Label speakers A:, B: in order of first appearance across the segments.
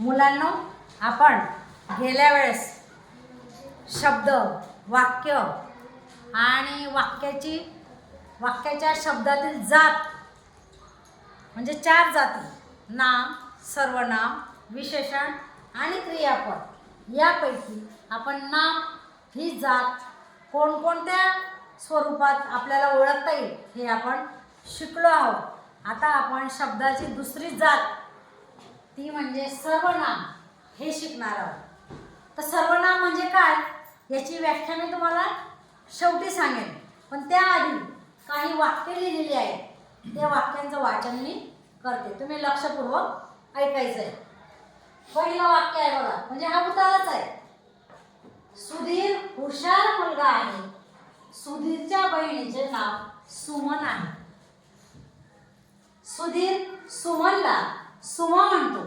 A: मुलांना आपण गेल्या वेळेस शब्द वाक्य आणि वाक्याची वाक्याच्या शब्दातील जात म्हणजे चार जाती नाम सर्वनाम विशेषण आणि क्रियापद यापैकी आपण नाम ही जात कोणकोणत्या स्वरूपात आपल्याला ओळखता येईल हे आपण शिकलो आहोत. आता आपण शब्दाची दुसरी जात ती म्हणजे सर्वनाम हे शिकणार आहोत. तर सर्वनाम म्हणजे काय? याची व्याख्या मी तुम्हाला शेवटी सांगेन. पण त्याआधी काही वाक्य लिहिलेली आहेत. त्या वाक्यांचं वाचन मी करते. तुम्ही लक्षपूर्वक ऐकायचं आहे. पहिलं वाक्य आहे बघा. म्हणजे हा उताराच आहे. सुधीर हुशार मुलगा आहे. सुधीरच्या बहिणीचे नाव सुमन आहे. सुधीर सुमनला सुमा म्हणतो.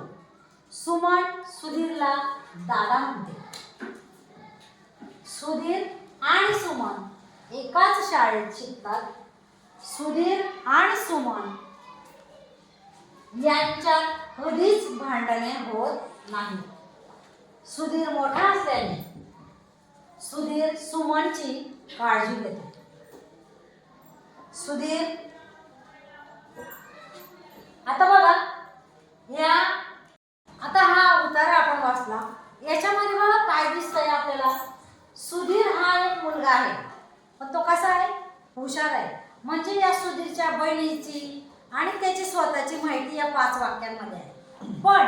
A: सुमन सुधीरला दादा म्हणते. सुधीर आणि सुमन एकाच शाळेत शिकतात. सुधीर आणि सुमन यांच्यात कधीच भांडणे होत नाही. सुधीर मोठा असल्याने सुधीर सुमनची काळजी घेतो. सुधीर आता बघा ह्या आता हा उतारा आपण वाचला. याच्यामध्ये बघा काय दिसतंय आपल्याला. सुधीर हा एक मुलगा आहे. पण तो कसा आहे? हुशार आहे. म्हणजे या सुधीरच्या बहिणीची आणि त्याची स्वतःची माहिती या पाच वाक्यांमध्ये आहे. पण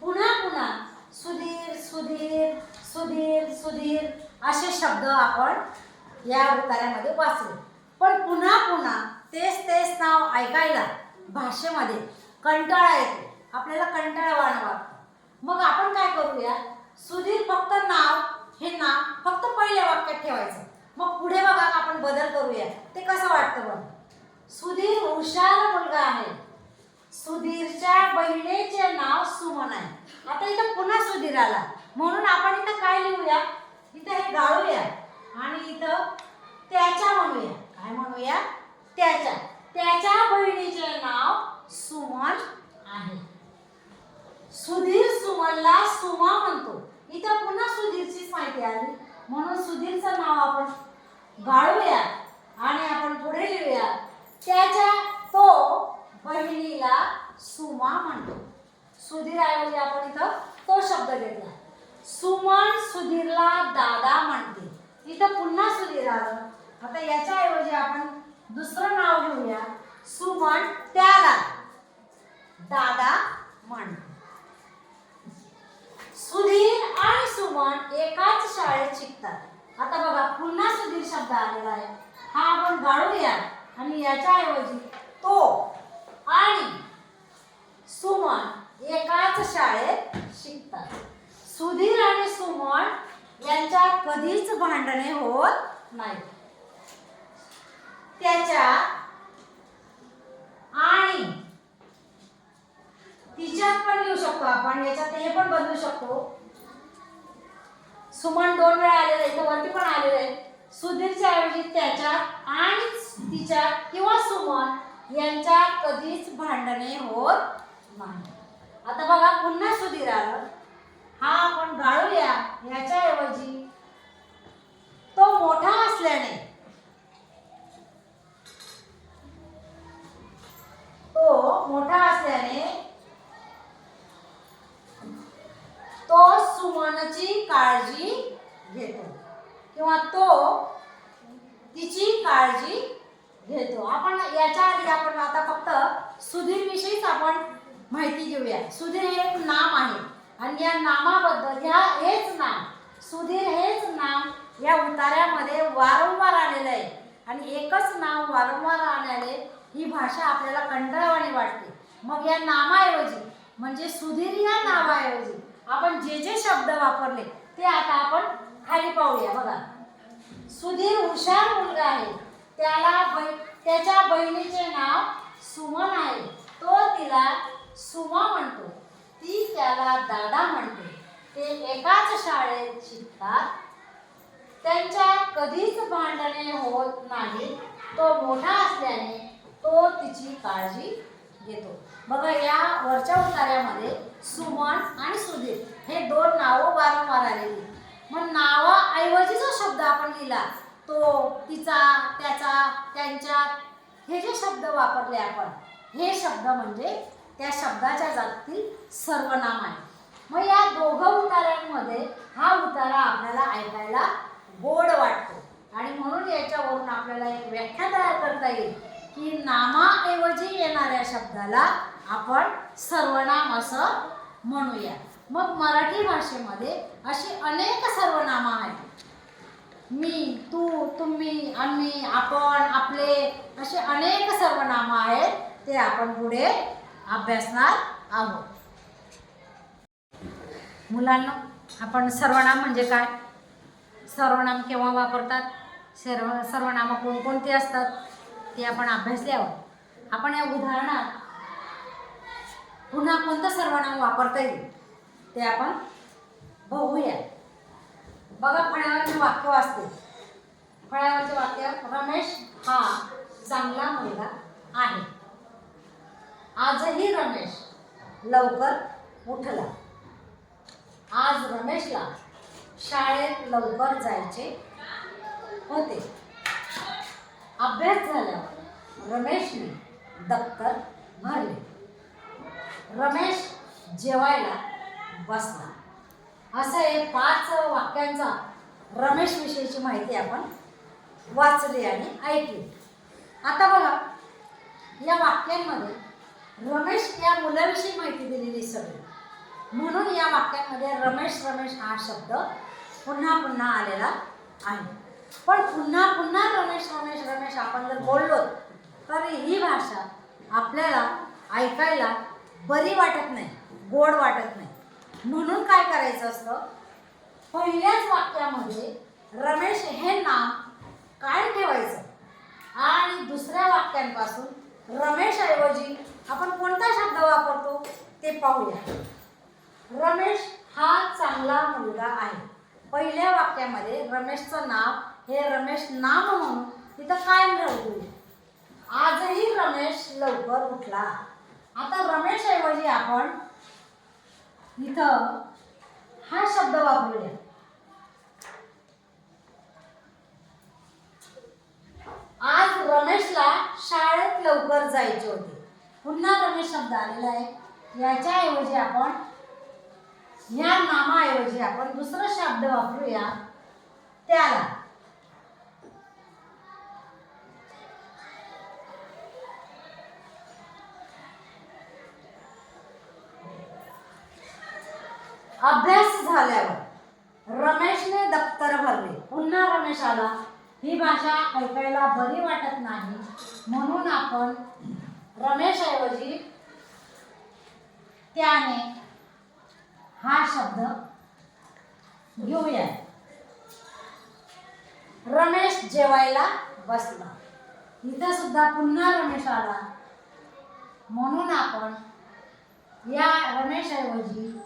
A: पुन्हा पुन्हा सुधीर सुधीर सुधीर सुधीर असे शब्द आपण या उतार्यामध्ये वाचले. पण पुन्हा पुन्हा तेच तेच नाव ऐकायला भाषेमध्ये कंटाळा येतो. आपल्याला कंटाळा वाढावा मग आपण काय करूया? सुधीर फक्त नाव हे नाव फक्त पहिल्या वाक्यात ठेवायचं. मग पुढे बघा आपण बदल करूया. ते कसं वाटतं बघ? सुधीर हुशार मुलगा आहे. सुधीरच्या बहिणीचे नाव सुमन आहे. आता इथं पुन्हा सुधीर आला. म्हणून आपण इथं काय लिहूया? इथं हे गाळूया. आणि इथं त्याच्या म्हणूया. काय म्हणूया? त्याच्या. त्याच्या बहिणीचे नाव सुमन आहे. सुधीर सुमनला सुमा म्हणतो. इथं पुन्हा सुधीरचीच माहिती आली. म्हणून सुधीरचं नाव आपण गाळूया आणि आपण पुढे लिहूया त्याच्या तो बहिणीला सुमा म्हणतो. सुधीराऐवजी आपण इथं तो शब्द घेतला. सुमन सुधीरला दादा म्हणते. इथं पुन्हा सुधीर आलं. आता याच्याऐवजी आपण दुसरं नाव घेऊया. सुमन त्याला दादा म्हणतो. सुधीर आणि सुमन एकाच शाळेत शिकतात. आता बघा पुन्हा सुधीर शब्द आलेला आहे. हा आपण गाळूया आणि याच्या ऐवजी तो आणि सुमन एकाच शाळेत शिकतात. सुधीर आणि सुमन यांच्यात कधीच भांडणे होत नाही त्याच्या आणि तिच्यात पण लिहू शकतो आपण याच्यात हे पण बदलू शकतो सुमन दोन वेळा आलेलं आहे इथं वरती पण आलेलं आहे सुधीरच्या ऐवजी त्याच्यात आणि तिच्यात किंवा सुमन यांच्यात कधीच भांडणे होत सुधीर एक नाम आहे. आणि या नामाबद्दल ह्या हेच नाम सुधीर हेच नाम या उतार्यामध्ये वारंवार आलेलं आहे. आणि एकच नाव वारंवार आल्याने ही भाषा आपल्याला कंटाळवाणी वाटते. मग या नामाऐवजी म्हणजे सुधीर या नावाऐवजी आपण जे जे शब्द वापरले ते आता आपण खाली पाहूया. बघा. सुधीर हुशार मुलगा आहे. त्याला बै त्याच्या बहिणीचे नाव सुमन आहे. तो तिला सुमा म्हणतो. ती त्याला दादा म्हणते. ते एकाच शाळेत शिकतात. त्यांच्यात कधीच भांडणे होत नाही. तो मोठा असल्याने तो तिची काळजी घेतो. बघा या वरच्या उतार्यामध्ये सुमन आणि सुधीर हे दोन नावं वारंवार आलेली. मग नावाऐवजी जो शब्द आपण लिहिला तो तिचा त्याचा त्यांच्यात हे जे शब्द वापरले आपण हे शब्द म्हणजे त्या शब्दाच्या जातील सर्वनाम आहे. मग या दोघं उतारांमध्ये हा उतारा आपल्याला ऐकायला गोड वाटतो. आणि म्हणून याच्यावरून आपल्याला एक व्याख्या तयार करता येईल की नामाऐवजी येणाऱ्या शब्दाला आपण सर्वनाम असं म्हणूया. मग मराठी भाषेमध्ये अशी अनेक सर्वनामं आहेत. मी तू तुम्ही आम्ही आपण आपले असे अनेक सर्वनामं आहेत ते आपण पुढे अभ्यासणार आहोत. मुलांना आपण सर्वनाम म्हणजे काय? सर्वनाम केव्हा वापरतात? सर्व सर्वनाम कोणकोणती असतात? ते आपण अभ्यासले आहोत आपण या उदाहरणात पुन्हा कोणतं सर्वनाम वापरता येईल? ते आपण बघूया. बघा फळ्यावरचे वाक्य वाचते. फळ्यावरचे वाक्य रमेश हा चांगला मुलगा आहे. आजही रमेश लवकर उठला. आज रमेशला शाळेत लवकर जायचे होते. अभ्यास झाल्यावर रमेशने दप्तर भरले. रमेश जेवायला बसला. असं हे पाच वाक्यांचा रमेश विषयीची माहिती आपण वाचली आणि ऐकली. आता बघा या वाक्यांमध्ये रमेश या मुलाविषयी माहिती दिलेली सगळी. म्हणून या वाक्यामध्ये रमेश रमेश हा शब्द पुन्हा पुन्हा आलेला आहे. पण पुन्हा पुन्हा रमेश रमेश रमेश आपण जर बोललो तर ही भाषा आपल्याला ऐकायला बरी वाटत नाही गोड वाटत नाही. म्हणून काय करायचं असतं? पहिल्याच वाक्यामध्ये रमेश हे नाम काय ठेवायचं. आणि दुसऱ्या वाक्यांपासून रमेश ऐवजी आपण कोणता शब्द वापरतो ते पाहूया. रमेश हा चांगला मुलगा आहे. पहिल्या वाक्यामध्ये रमेशचं नाव हे रमेश नाम म्हणून तिथं कायम राहू आजही रमेश लवकर उठला. आता रमेश ऐवजी आपण इथं हा शब्द वापरूया. आज रमेशला शाळेत लवकर जायचे होते. पुन्हा रमेश शब्द आलेला आहे. याच्याऐवजी आपण ह्या नामाऐवजी आपण दुसरा शब्द वापरूया. त्याला अभ्यास झाल्यावर रमेशने दप्तर भरले. पुन्हा रमेश आला. ही भाषा ऐकायला बरी वाटत नाही. म्हणून आपण रमेशऐवजी त्याने हा शब्द घेऊया. रमेश जेवायला बसला. इथं सुद्धा पुन्हा रमेश आला. म्हणून आपण या रमेशऐवजी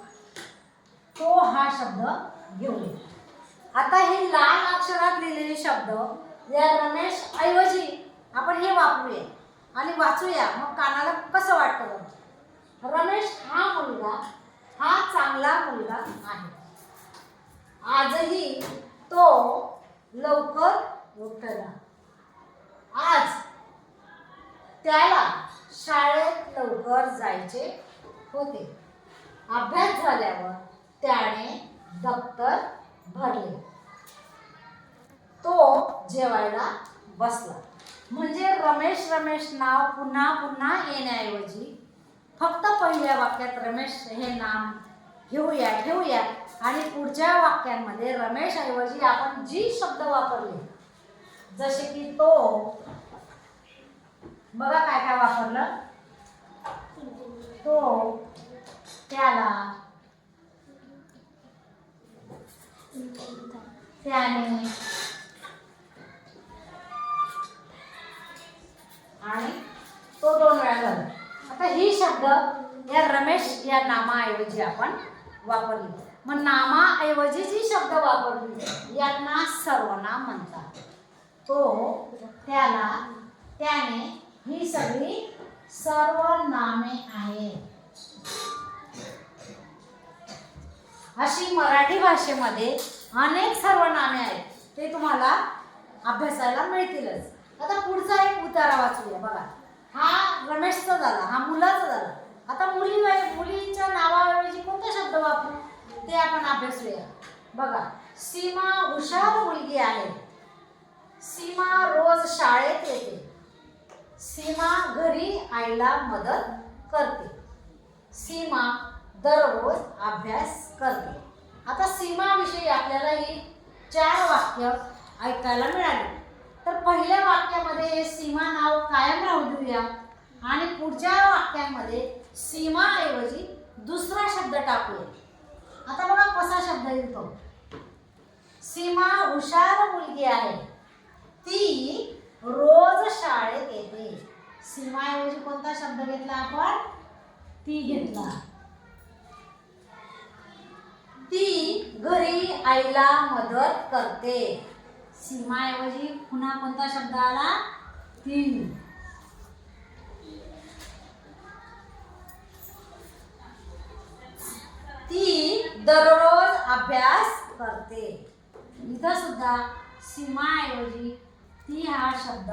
A: तो हा शब्द घेऊया. आता हे लाल अक्षरात लिहिलेले शब्द या रमेश ऐवजी आपण हे वापरूया आणि वाचूया. मग कानाला कसं वाटतं? रमेश हा मुलगा हा चांगला मुलगा आहे. आजही तो लवकर उठला. आज त्याला शाळेत लवकर जायचे होते. अभ्यास झाल्यावर त्याने दप्तर भरले तो जेवायला बसला. म्हणजे रमेश रमेश नाव पुन्हा पुन्हा येण्याऐवजी फक्त पहिल्या वाक्यात रमेश हे नाम घेऊया ठेवूया आणि पुढच्या वाक्यांमध्ये रमेश ऐवजी आपण जी शब्द वापरले जसे की तो बघा काय काय वापरलं? तो त्याला त्याने शब्दाऐवजी आपण वापरली. मग नामाऐवजी जी शब्द वापरली यांना सर्वनाम म्हणतात. तो त्याला त्याने ही सगळी सर्व नामे आहेत. अशी मराठी भाषेमध्ये अनेक सर्वनामे आहेत. ते तुम्हाला अभ्यासायला मिळतीलच. आता पुढचा एक उतारा वाचूया. बघा. हा रमेशचा झाला हा मुलाचा झाला. आता मुली मुलीच्या नावाऐवजी कोणता शब्द वापरू? ते आपण अभ्यासूया. बघा सीमा हुशार मुलगी आहे. सीमा रोज शाळेत येते. सीमा घरी आईला मदत करते. सीमा दररोज अभ्यास करते. आता सीमाविषयी आपल्याला ही चार वाक्य ऐकायला मिळाली. तर पहिल्या वाक्यामध्ये हे सीमा नाव कायम राहू देऊया आणि पुढच्या वाक्यामध्ये सीमाऐवजी दुसरा शब्द टाकूया. आता बघा कसा शब्द येईल तो सीमा हुशार मुलगी आहे. ती रोज शाळेत येते. सीमाऐवजी कोणता शब्द घेतला आपण? ती घेतला. ती घरी आईला मदत करते. सीमाऐवजी पुन्हा कोणता शब्द आला? ती ती. दररोज अभ्यास करते. इथं सुद्धा सीमाऐवजी ती हा शब्द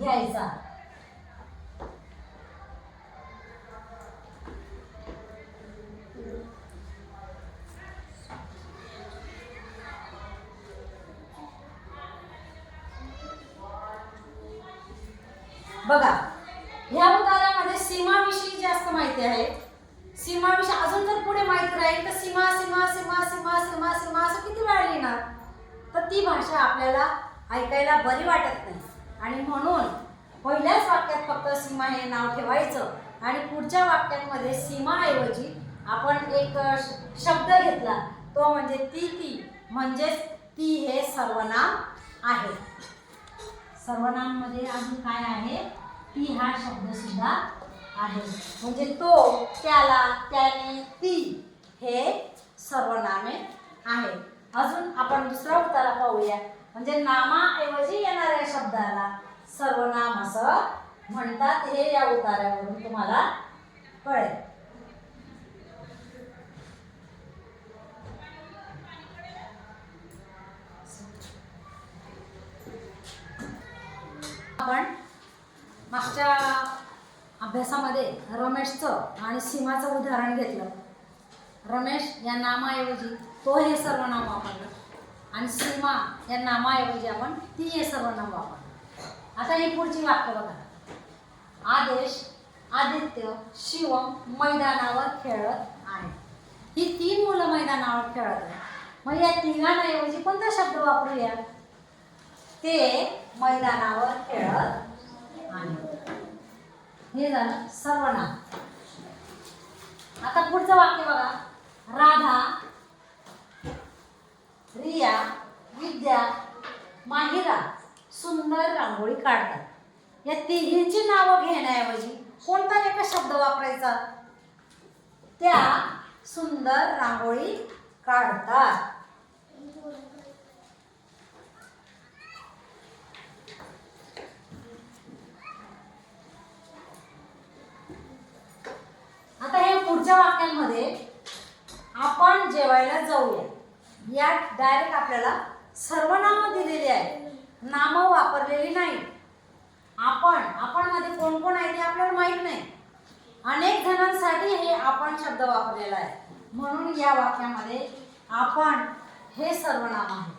A: घ्यायचा. बघा ह्या उतारामध्ये सीमाविषयी जास्त माहिती आहे. सीमाविषयी अजून जर पुढे माहीत राहील तर सीमा सीमा सीमा सीमा सीमा सीमा असं किती वेळा लिहिणार? तर ती भाषा आपल्याला ऐकायला बरी वाटत नाही. आणि म्हणून पहिल्याच वाक्यात फक्त सीमा हे नाव ठेवायचं आणि पुढच्या वाक्यांमध्ये सीमाऐवजी आपण एक श- शब्द घेतला. तो म्हणजे ती ती. म्हणजेच ती हे सर्वनाम आहे. सर्वनाममध्ये अजून काय आहे? ती हा शब्दसुद्धा आहे. म्हणजे तो त्याला त्याने ती हे सर्वनामे आहे. अजून आपण दुसरा उतारा पाहूया. म्हणजे नामाऐवजी येणाऱ्या शब्दाला सर्वनाम असं म्हणतात हे या उतार्यावरून तुम्हाला कळेल. आपण मागच्या अभ्यासामध्ये रमेशचं आणि सीमाचं उदाहरण घेतलं. रमेश या नामाऐवजी तो हे सर्वनाम वापरलं. आणि सीमा या नामाऐवजी आपण ती हे सर्वनाम वापरलं. आता ही पुढची वाक्य बघा. आदेश आदित्य शिवम मैदानावर खेळत आहे ही तीन मुलं मैदानावर खेळत आहे मग या तिघांऐवजी कोणता शब्द वापरूया? ते मैदानावर खेळत आहे हे झालं सर्वनाम आता पुढचं वाक्य बघा. राधा रिया विद्या माहिरा सुंदर रांगोळी काढतात. या तिघींची नावं घेण्याऐवजी कोणता एक शब्द वापरायचा? त्या सुंदर रांगोळी काढतात आता हे पुढच्या वाक्यांमध्ये आपण जेवायला जाऊया. यात डायरेक्ट आपल्याला सर्वनामं दिलेली आहे नामं वापरलेली नाही आपण आपण मध्ये कोण कोण आहे ते आपल्याला माहीत नाही. अनेक जणांसाठी हे आपण शब्द वापरलेला आहे. म्हणून या वाक्यामध्ये आपण हे सर्वनाम आहे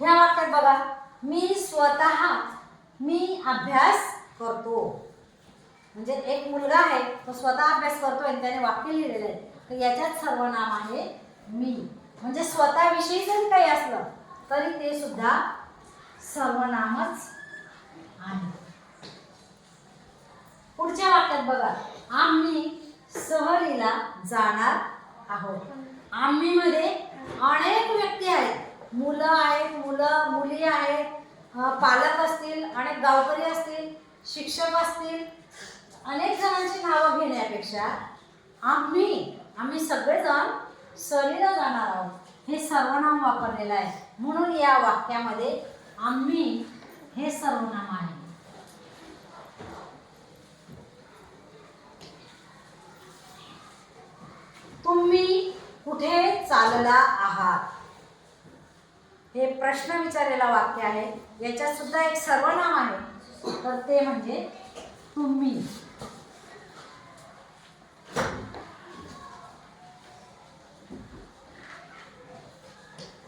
A: ह्या वाक्यात बघा मी स्वतः मी अभ्यास करतो. म्हणजे एक मुलगा आहे तो स्वतः अभ्यास करतो आणि त्याने वाक्य लिहिलेलं आहे. तर याच्यात सर्वनाम आहे मी. म्हणजे स्वतःविषयी जरी काही असलं तरी ते सुद्धा सर्वनामच आहे. पुढच्या वाक्यात बघा आम्ही सहलीला जाणार आहोत. आम्ही मध्ये अनेक व्यक्ती आहेत. मुलं आहेत मुलं मुली आहेत पालक असतील अनेक गावकरी असतील शिक्षक असतील अनेक जणांची नावं घेण्यापेक्षा आम्ही आम्ही सगळेजण सहलीला जाणार आहोत. हे सर्वनाम वापरलेलं आहे. म्हणून या वाक्यामध्ये आम्ही हे सर्वनाम आहे. तुम्ही कुठे चालला आहात? हे प्रश्न विचारलेला वाक्य आहे. याच्यात सुद्धा एक सर्वनाम आहे. तर ते म्हणजे तुम्ही.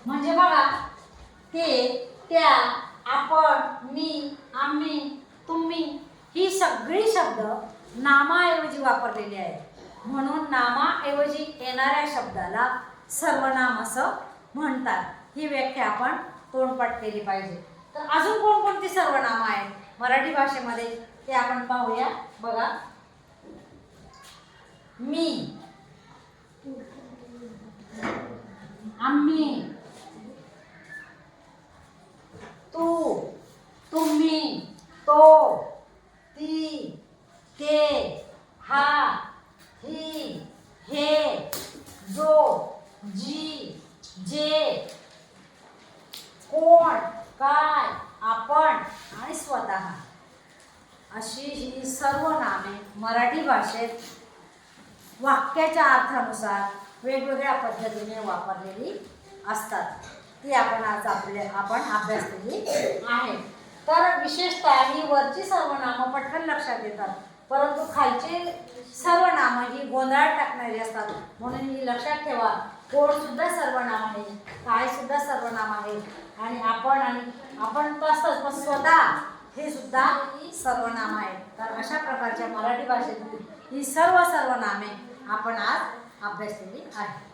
A: म्हणजे बघा ते त्या आपण मी आम्ही तुम्ही ही सगळी शब्द नामाऐवजी वापरलेली आहेत. म्हणून नामाऐवजी येणाऱ्या शब्दाला सर्वनाम असं म्हणतात. ही व्याख्या आपण तोंडपाठ केली पाहिजे. तर अजून कोणकोणती सर्वनामं आहेत? मराठी भाषेमध्ये ते आपण पाहूया. बघा. मी आम्ही तू तुम्ही तो ती ते हा ही हे जो जी जे कोण काय आपण आणि स्वतः अशी ही सर्व नामे मराठी भाषेत वाक्याच्या वेगवेगळ्या पद्धतीने वापरलेली असतात. ती आपण आज आपले आपण अभ्यासलेली आहे. तर विशेषतः ही वरची सर्वनामं पटकन लक्षात येतात. परंतु खालचे सर्व नामं ही गोंधळात टाकणारी असतात. म्हणून ही लक्षात ठेवा कोणसुद्धा सर्वनाम आहे कायसुद्धा सर्वनाम आहे. आणि आपण आणि आपण तसंच पण स्वतः हे सुद्धा सर्वनाम आहे तर अशा प्रकारच्या मराठी भाषेतील ही सर्व सर्वनामे आपण आज अभ्यासलेली आहे.